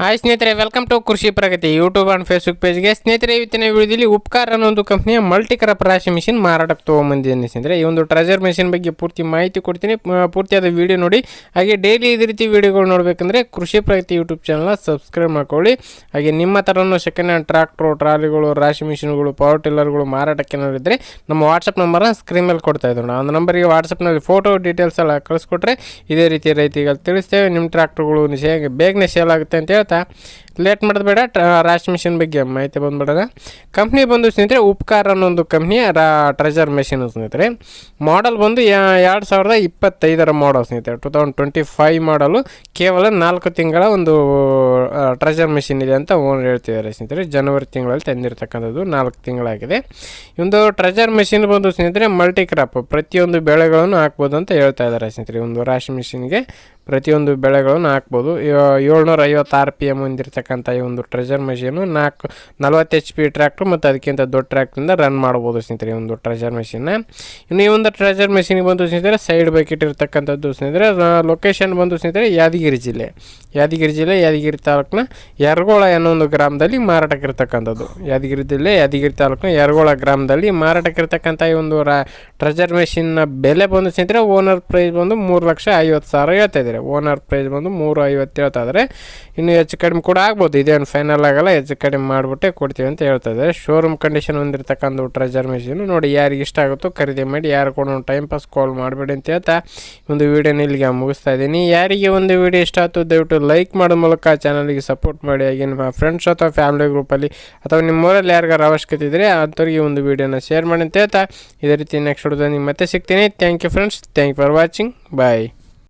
Hi ಸ್ನೇಹಿತರೆ welcome to Krishi Pragati YouTube and Facebook ಪೇಜ್ಗೆ ಸ್ನೇಹಿತರೆ, ಇವತ್ತಿನ ವಿಡಿಯೋದಲ್ಲಿ ಉಪಕಾರ ಅನ್ನೋ ಒಂದು ಕಂಪ್ನಿಯ ಮಲ್ಟಿ ಕ್ರಾಪ್ ರಾಶಿ ಮಿಷಿನ್ ಮಾರಾಟಕ್ಕೆ ತೊಗೊಂಬಂದಿದ್ದೀನಿ ಸ್ನೇಹಿತರೆ. ಈ ಒಂದು ಟ್ರೆಜರ್ ಮಿಷಿನ್ ಬಗ್ಗೆ ಪೂರ್ತಿ ಮಾಹಿತಿ ಕೊಡ್ತೀನಿ. ಪೂರ್ತಿಯಾದ ವಿಡಿಯೋ ನೋಡಿ. ಹಾಗೆ ಡೈಲಿ ಇದೇ ರೀತಿ ವಿಡಿಯೋಗಳು ನೋಡಬೇಕಂದ್ರೆ ಕೃಷಿ ಪ್ರಗತಿ ಯೂಟ್ಯೂಬ್ ಚಾನಲ್ನ ಸಬ್ಸ್ಕ್ರೈಬ್ ಮಾಡ್ಕೊಳ್ಳಿ. ಹಾಗೆ ನಿಮ್ಮ ಥರನೂ ಸೆಕೆಂಡ್ ಹ್ಯಾಂಡ್ ಟ್ರಾಕ್ಟ್ರು ಟ್ರಾಲಿಗಳು, ರಾಶಿ ಮಿಷಿನ್ಗಳು ಪವರ್ ಟಿಲ್ಲರ್ಗಳು ಮಾರಾಟಕ್ಕೆ ಏನಾದ್ರು ಇದ್ದರೆ ನಮ್ಮ ವಾಟ್ಸಪ್ ನಂಬರ್ನ ಸ್ಕ್ರೀನ್ ಮೇಲೆ ಕೊಡ್ತಾ ಇದ್ದೋಣ ಆ ನಂಬರಿಗೆ ವಾಟ್ಸಪ್ನಲ್ಲಿ ಫೋಟೋ ಡೀಟೇಲ್ಸ್ ಎಲ್ಲ ಕಳಿಸ್ಕೊಟ್ರೆ ಇದೇ ರೀತಿ ರೈತಿಗೆ ತಿಳಿಸ್ತೇವೆ. ನಿಮ್ಮ ಟ್ರಾಕ್ಟ್ರುಗಳು ಹೇಗೆ ಬೇಗನೆ ಸೇಲ್ ಆಗುತ್ತೆ ಅಂತ ಹೇಳ್ತಾ ಲೇಟ್ ಮಾಡೋದು ಬೇಡ ರಾಶ್ ಮಿಷಿನ್ ಬಗ್ಗೆ ಮಾಹಿತಿ ಬಂದುಬಿಡೋದ ಕಂಪ್ನಿ ಬಂದು ಸ್ನೇಹಿತರೆ, ಉಪಕಾರ ಅನ್ನೋ ಒಂದು ಕಂಪ್ನಿ ರಾ ಟ್ರೆಜರ್ ಮೆಷಿನ್ ಸ್ನೇಹಿತರೆ. ಮಾಡಲ್ ಬಂದು ಎರಡು ಸಾವಿರದ ಇಪ್ಪತ್ತೈದರ ಮಾಡಲ್ ಸ್ನೇಹಿತರೆ. ಟು ತೌಸಂಡ್ ಟ್ವೆಂಟಿ ಫೈವ್ ಮಾಡಲು ಕೇವಲ ನಾಲ್ಕು ತಿಂಗಳ ಒಂದು ಟ್ರೆಜರ್ ಮೆಷಿನ್ ಇದೆ ಅಂತ ಓನರ್ ಹೇಳ್ತಿದ್ದಾರೆ ಸ್ನೇಹಿತರೆ. ಜನವರಿ ತಿಂಗಳಲ್ಲಿ ತಂದಿರತಕ್ಕಂಥದ್ದು ನಾಲ್ಕು ತಿಂಗಳಾಗಿದೆ. ಒಂದು ಟ್ರೆಜರ್ ಮೆಷಿನ್ ಬಂದು ಸ್ನೇಹಿತರೆ ಮಲ್ಟಿ ಕ್ರಾಪ್ ಪ್ರತಿಯೊಂದು ಬೆಳೆಗಳನ್ನು ಹಾಕ್ಬೋದು ಅಂತ ಹೇಳ್ತಾ ಇದ್ದಾರೆ ಸ್ನೇಹಿತರೆ. ಒಂದು ರಾಶಿ ಮಿಷಿನ್ಗೆ ಪ್ರತಿಯೊಂದು ಬೆಳೆಗಳನ್ನು ಹಾಕ್ಬೋದು. ಏಳ್ನೂರ ಐವತ್ತು ಆರ್ ಪಿ ಎಂ ಹೊಂದಿರತಕ್ಕಂಥ ಈ ಒಂದು ಟ್ರೆಜರ್ ಮೆಷೀನು ನಾಲ್ಕು, ನಲ್ವತ್ತು ಎಚ್ ಪಿ ಟ್ರ್ಯಾಕ್ಟ್ರು ಮತ್ತು ಅದಕ್ಕಿಂತ ದೊಡ್ಡ ಟ್ರ್ಯಾಕ್ಟ್ರಿಂದ ರನ್ ಮಾಡ್ಬೋದು ಸ್ನೇಹಿತರೆ ಈ ಒಂದು ಟ್ರೆಜರ್ ಮೆಷಿನ್ನ ಇನ್ನು ಈ ಒಂದು ಟ್ರೆಜರ್ ಮೆಷಿನಿಗೆ ಬಂದು ಸ್ನೇಹಿತರೆ ಸೈಡ್ ಬಕೆಟ್ ಇರತಕ್ಕಂಥದ್ದು ಸ್ನೇಹಿತರೆ ಲೊಕೇಶನ್ ಬಂದು ಸ್ನೇಹಿತರೆ ಯಾದಗಿರಿ ಜಿಲ್ಲೆ. ಯಾದಗಿರಿ ಜಿಲ್ಲೆ, ಯಾದಗಿರಿ ತಾಲೂಕಿನ ಯರಗೋಳ ಅನ್ನೋ ಒಂದು ಗ್ರಾಮದಲ್ಲಿ ಮಾರಾಟಕ್ಕೆ ಇರತಕ್ಕಂಥದ್ದು. ಯಾದಗಿರಿ ಜಿಲ್ಲೆ, ಯಾದಗಿರಿ ತಾಲೂಕಿನ ಯರಗೋಳ ಗ್ರಾಮದಲ್ಲಿ ಮಾರಾಟಕ್ಕೆ ಇರತಕ್ಕಂಥ ಈ ಒಂದು ರಾ ಟ್ರೆಜರ್ ಮೆಷಿನ್ನ ಬೆಲೆ ಬಂದು ಸ್ನೇಹಿತರೆ ಓನರ್ ಪ್ರೈಸ್ ಬಂದು ಮೂರು ಲಕ್ಷ ಐವತ್ತು ಸಾವಿರ ಹೇಳ್ತಾ ಓನರ್ ಪ್ರೈಸ್ ಬಂದು ಮೂರು ಐವತ್ತು ಹೇಳ್ತಾ ಇನ್ನು ಹೆಚ್ಚು ಕಡಿಮೆ ಕೂಡ ಆಗ್ಬೋದು. ಇದೇನು ಫೈನಲ್ ಆಗಲ್ಲ, ಹೆಚ್ಚು ಕಡಿಮೆ ಮಾಡಿಬಿಟ್ಟೆ ಕೊಡ್ತೀವಿ ಅಂತ ಹೇಳ್ತಾ ಇದ್ದಾರೆ ಶೋರೂಮ್ ಕಂಡೀಷನ್ ಹೊಂದಿರತಕ್ಕಂಥ ಟ್ರೆಜರ್ ಮೆಷಿನ್ ನೋಡಿ ಯಾರಿಗೆ ಇಷ್ಟ ಆಗುತ್ತೋ ಖರೀದಿ ಮಾಡಿ, ಯಾರು ಕೂಡ ಟೈಮ್ ಪಾಸ್ ಕಾಲ್ ಮಾಡಬೇಡಿ ಅಂತ ಹೇಳ್ತಾ ಒಂದು ವೀಡಿಯೋನ ಇಲ್ಲಿಗೆ ಮುಗಿಸ್ತಾ ಇದ್ದೀನಿ. ಯಾರಿಗೆ ಒಂದು ವಿಡಿಯೋ ಇಷ್ಟ ಆಯ್ತು ದಯವಿಟ್ಟು ಲೈಕ್ ಮಾಡೋ ಮೂಲಕ ಚಾನಲ್ಗೆ ಸಪೋರ್ಟ್ ಮಾಡಿ. ಹಾಗೆ ನಿಮ್ಮ ಫ್ರೆಂಡ್ಸ್ ಅಥವಾ ಫ್ಯಾಮಿಲಿ ಗ್ರೂಪಲ್ಲಿ ಅಥವಾ ನಿಮ್ಮೂರಲ್ಲಿ ಯಾರಿಗಾರು ಅವಶ್ಯಕತೆ ಇದ್ದರೆ ಅಂಥವ್ರಿಗೆ ಒಂದು ವೀಡಿಯೋನ ಶೇರ್ ಮಾಡಿ ಅಂತ ಹೇಳ್ತಾ ಇದೇ ರೀತಿ ನೆಕ್ಸ್ಟ್ ವಿಡಿಯೋದಲ್ಲಿ ಮತ್ತೆ ಸಿಗ್ತೀನಿ. Thank you friends thank you for watching bye